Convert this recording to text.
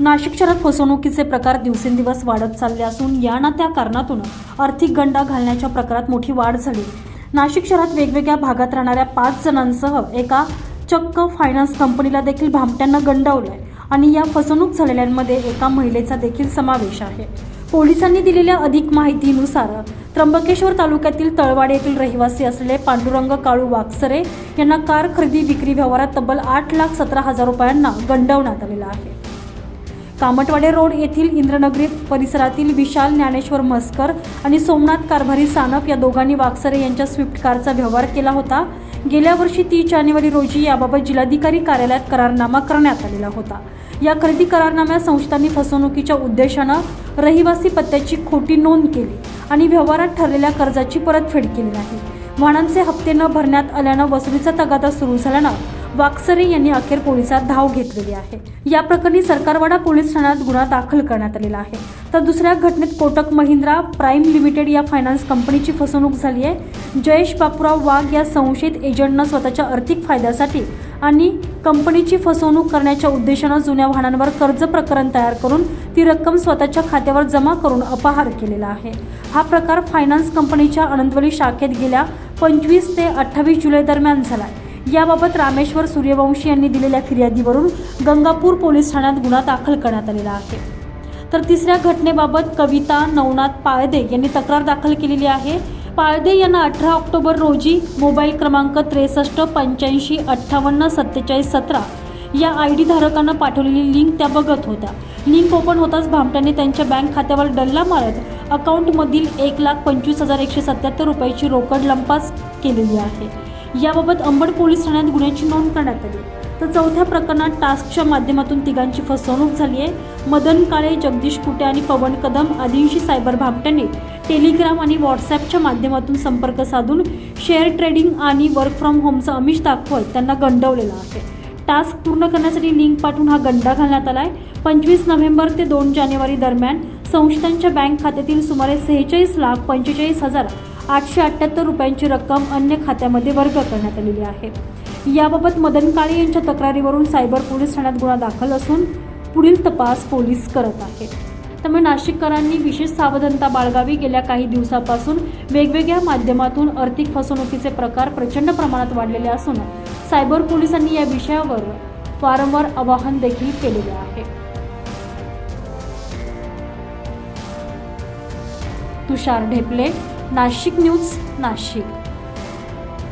नाशिक शहरात फसवणुकीचे प्रकार दिवसेंदिवस वाढत चालले असून या ना त्या कारणातून आर्थिक गंडा घालण्याच्या प्रकारात मोठी वाढ झाली. नाशिक शहरात वेगवेगळ्या भागात राहणाऱ्या पाच जणांसह एका चक्क फायनान्स कंपनीला देखील भामट्यांना गंडावलंय आणि या फसवणूक झालेल्यांमध्ये एका महिलेचा देखील समावेश आहे. पोलिसांनी दिलेल्या अधिक माहितीनुसार त्र्यंबकेश्वर तालुक्यातील तळवाडे येथील रहिवासी असलेले पांडुरंग काळू वाकसरे यांना कार खरेदी विक्री व्यवहारात तब्बल आठ लाख सतरा हजार रुपयांना गंडवण्यात आलेला आहे. कामटवाडे रोड येथील इंद्रनगरी परिसरातील विशाल ज्ञानेश्वर मस्कर आणि सोमनाथ कारभारी सानप या दोघांनी वाकसरे यांच्या स्विफ्ट कारचा व्यवहार केला होता. गेल्या वर्षी तीस जानेवारी रोजी याबाबत जिल्हाधिकारी कार्यालयात करारनामा करण्यात आलेला होता. या खरेदी करारनाम्यात संस्थांनी फसवणुकीच्या उद्देशानं रहिवासी पत्त्याची खोटी नोंद केली आणि व्यवहारात ठरलेल्या कर्जाची परतफेड केली नाही. वाहनांचे हप्ते न भरण्यात आल्यानं वसुलीचा तगादा सुरू झाल्यानं वाकसरे यांनी अखेर पोलिसात धाव घेतलेली आहे. या प्रकरणी सरकारवाडा पोलीस ठाण्यात गुन्हा दाखल करण्यात आलेला आहे. तर दुसऱ्या घटनेत कोटक महिंद्रा प्राईम लिमिटेड या फायनान्स कंपनीची फसवणूक झाली आहे. जयेश बापूराव वाघ या संशयित एजंटनं स्वतःच्या आर्थिक फायद्यासाठी आणि कंपनीची फसवणूक करण्याच्या उद्देशानं जुन्या वाहनांवर कर्ज प्रकरण तयार करून ती रक्कम स्वतःच्या खात्यावर जमा करून अपहार केलेला आहे. हा प्रकार फायनान्स कंपनीच्या अनंतवली शाखेत गेल्या पंचवीस ते अठ्ठावीस जुलै दरम्यान झाला याबाबत रामेश्वर सूर्यवंशी यांनी दिलेल्या फिर्यादीवरून गंगापूर पोलीस ठाण्यात गुन्हा दाखल करण्यात आलेला आहे. तर तिसऱ्या घटनेबाबत कविता नवनाथ पाळदे यांनी तक्रार दाखल केलेली आहे. पाळदे यांना अठरा ऑक्टोबर रोजी मोबाईल क्रमांक त्रेसष्ट पंच्याऐंशी अठ्ठावन्न सत्तेचाळीस सतरा या आय डी धारकांना पाठवलेली लिंक त्या बघत होत्या. लिंक ओपन होताच भामट्याने त्यांच्या बँक खात्यावर डल्ला मारत अकाउंटमधील एक लाख पंचवीस हजार एकशे सत्याहत्तर रुपयाची रोकड लंपास केलेली आहे. याबाबत अंबड पोलीस ठाण्यात गुन्ह्याची नोंद करण्यात आली. तर चौथ्या प्रकरणात टास्कच्या माध्यमातून तिघांची फसवणूक झाली आहे. मदन काळे जगदीश कुटे आणि पवन कदम आदींशी सायबर भामट्यांनी टेलिग्राम आणि व्हॉट्सॲपच्या माध्यमातून संपर्क साधून शेअर ट्रेडिंग आणि वर्क फ्रॉम होमचं अमिष दाखवत त्यांना गंडवलेलं आहे. टास्क पूर्ण करण्यासाठी लिंक पाठवून हा गंडा घालण्यात आला आहे पंचवीस नोव्हेंबर ते दोन जानेवारी दरम्यान संस्थांच्या बँक खात्यातील सुमारे सेहेचाळीस लाख पंचेचाळीस हजार आठशे अठ्ठ्याहत्तर रुपयांची रक्कम अन्य खात्यामध्ये वर्ग करण्यात आलेली आहे. याबाबत मदन काळे यांच्या तक्रारीवरून सायबर पोलीस ठाण्यात गुन्हा दाखल असून पुढील तपास पोलीस करत आहेत त्यामुळे नाशिककरांनी विशेष सावधानता बाळगावी गेल्या काही दिवसापासून वेगवेगळ्या माध्यमातून आर्थिक फसवणुकीचे प्रकार प्रचंड प्रमाणात वाढलेले असून सायबर पोलिसांनी या विषयावर वारंवार आवाहन देखील केलेले आहे. तुषार ढेपले नाशिक न्यूज नाशिक.